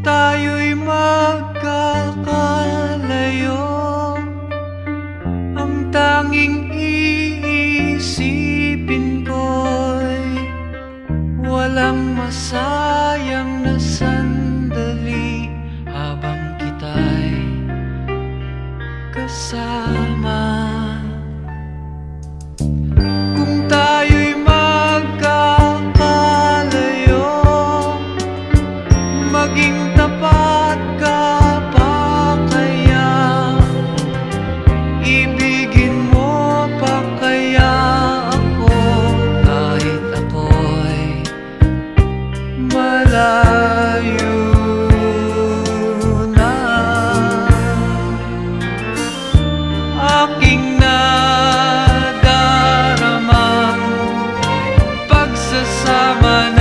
tayo'y magkakalayo. Ang tanging iisipin ko'y Walang masayang na sandali Habang kita'y kasama malayo na. Aking nadaramang pagsasama na